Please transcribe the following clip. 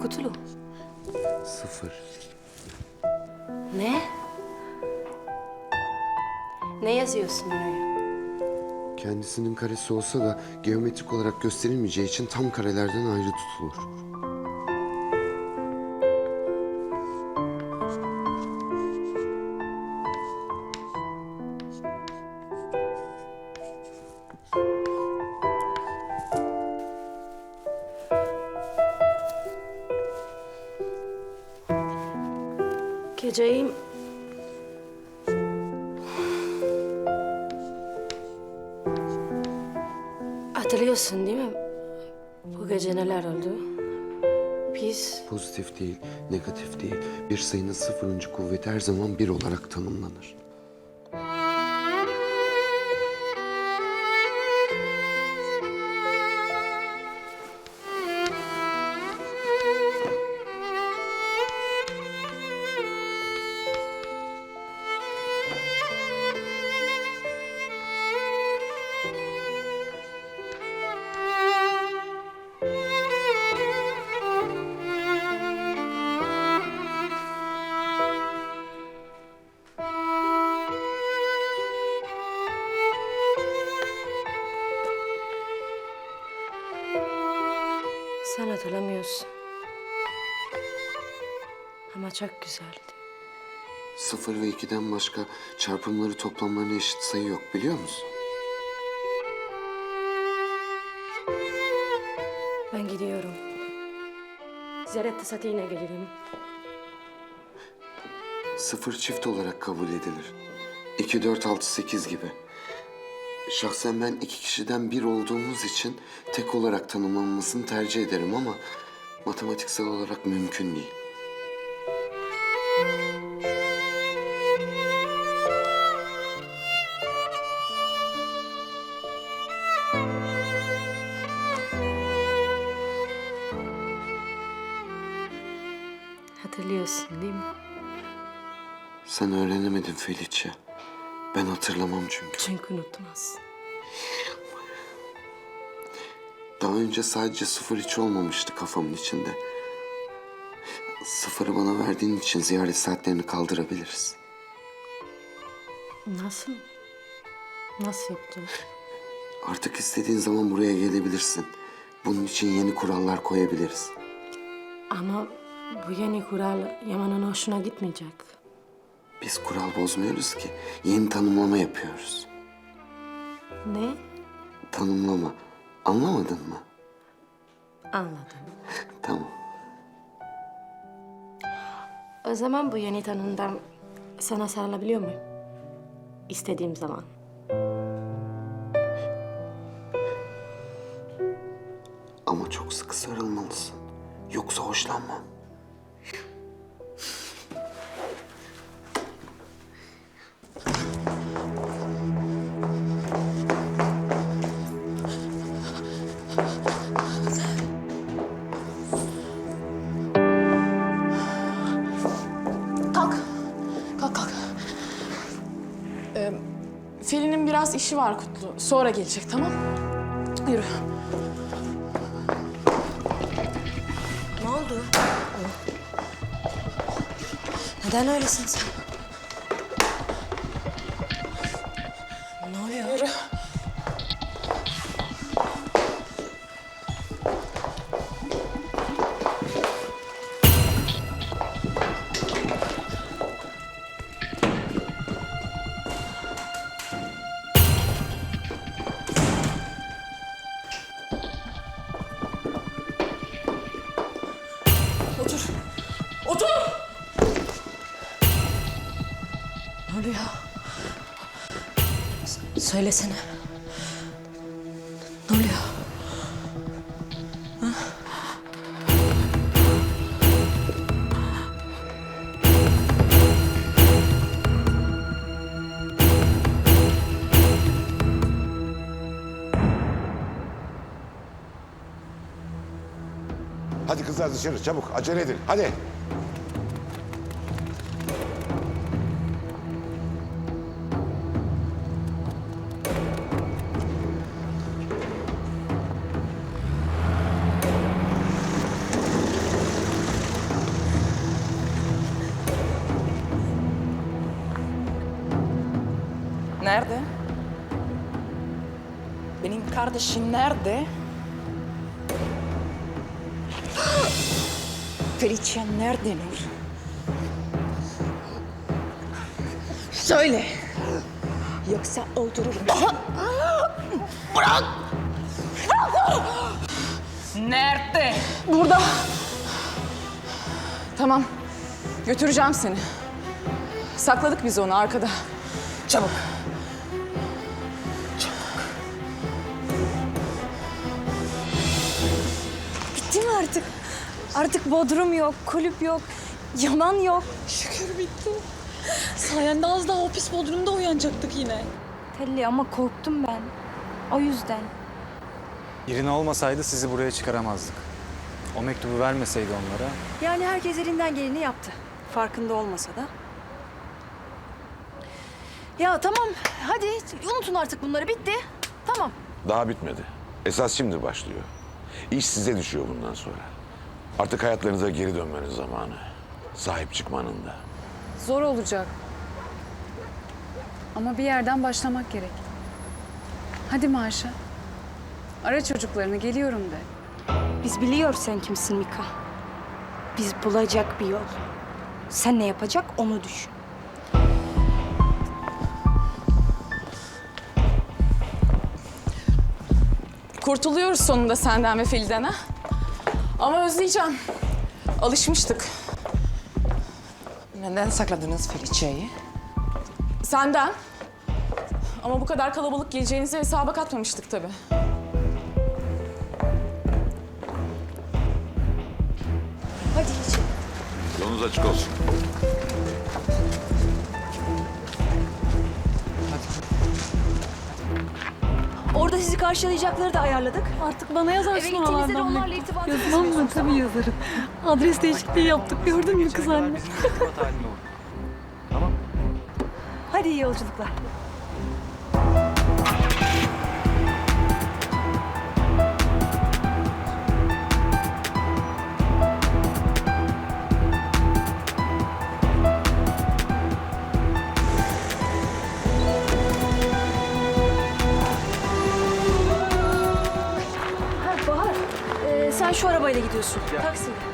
Kutulu. Sıfır. Ne? Ne yazıyorsun oraya? Kendisinin karesi olsa da geometrik olarak gösterilmeyeceği için tam karelerden ayrı tutulur. Geceyi... Hatırlıyorsun değil mi? Bu gece neler oldu? Biz Pozitif değil, negatif değil. Bir sayının sıfırıncı kuvveti her zaman bir olarak tanımlanır. Hatırlamıyorsun. Ama çok güzeldi. Sıfır ve ikiden başka çarpımları toplamlarına eşit sayı yok biliyor musun? Ben gidiyorum. Ziyaret saatine gelirim. Sıfır çift olarak kabul edilir. 2, 4, 6, 8 gibi. Şahsen ben iki kişiden bir olduğumuz için tek olarak tanımlanmasını tercih ederim ama matematiksel olarak mümkün değil. Hatırlıyorsun değil mi? Sen öğrenemedin Felicia. Ben hatırlamam çünkü. Çünkü unutmaz. Daha önce sadece sıfır hiç olmamıştı kafamın içinde. Sıfırı bana verdiğin için ziyaret saatlerini kaldırabiliriz. Nasıl? Nasıl yaptın? Artık istediğin zaman buraya gelebilirsin. Bunun için yeni kurallar koyabiliriz. Ama bu yeni kural Yaman'ın hoşuna gitmeyecek. Biz kural bozmuyoruz ki. Yeni tanımlama yapıyoruz. Ne? Tanımlama. Anlamadın mı? Anladım. Tamam. O zaman bu yeni tanımdan sana sarılabiliyor muyum? İstediğim zaman. Ama çok sıkı sarılmalısın. Yoksa hoşlanmam. Feri'nin biraz işi var Kutlu. Sonra gelecek tamam? Yürü. Ne oldu? Neden öylesin sen? Ne oluyor? Yürü. Otur. Otur. Ne oluyor? S- söylesene. Kızlar dışarı çabuk acele edin hadi. Nerede? Benim kardeşim nerede? Felicia nerede Nur? Söyle. Yoksa öldürürüm. Bırak! Bırak! Nerede? Burada. Tamam. Götüreceğim seni. Sakladık biz onu arkada. Çabuk. Bitti mi artık? Artık bodrum yok, kulüp yok, yaman yok. Şükür bitti. Sayende az daha o pis bodrumda uyanacaktık yine. Telli ama korktum ben. O yüzden. İrina olmasaydı sizi buraya çıkaramazdık. O mektubu vermeseydi onlara Yani herkes elinden geleni yaptı. Farkında olmasa da. Ya tamam, hadi unutun artık bunları. Bitti. Tamam. Daha bitmedi. Esas şimdi başlıyor. İş size düşüyor bundan sonra. Artık hayatlarınıza geri dönmenin zamanı. Sahip çıkmanın da. Zor olacak. Ama bir yerden başlamak gerek. Hadi Marşa. Ara çocuklarını geliyorum de. Biz biliyoruz sen kimsin Mika. Biz bulacak bir yol. Sen ne yapacak onu düşün. Kurtuluyoruz sonunda senden ve Fili'den ha. Ama özleyeceğim. Alışmıştık. Neden sakladınız Felicia'yı? Senden. Ama bu kadar kalabalık geleceğinizi hesaba katmamıştık tabii. Hadi geçin. Yolunuz açık olsun. Sizi karşılayacakları da ayarladık. Artık bana yazarsın Eve gittiğinizde de onlarla irtibat Yazmam mı? Tabii yazarım. Adres değişikliği yaptık. Gördün mü kız anne? Hadi iyi yolculuklar. Şu arabayla gidiyorsun. Taksiyle.